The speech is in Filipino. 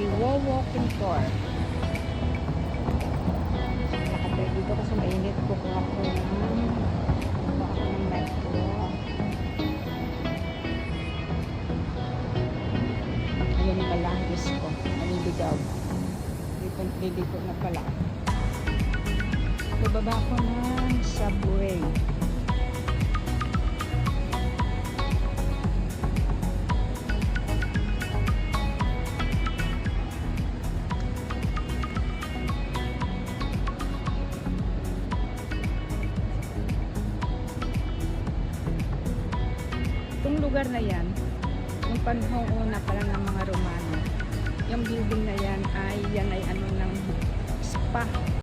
Iwowo Pintor. Nakapay dito kasi mainit. Kukuha ko ng kukuha ko ng metro. Ayan pala ang gusto ko. Naniligaw. Niligo na pala. Bababa ko ng subway. Itong lugar na yan, yung panahong una pa lang ng mga Romano, yung building na yan ay yan ay ano ng spa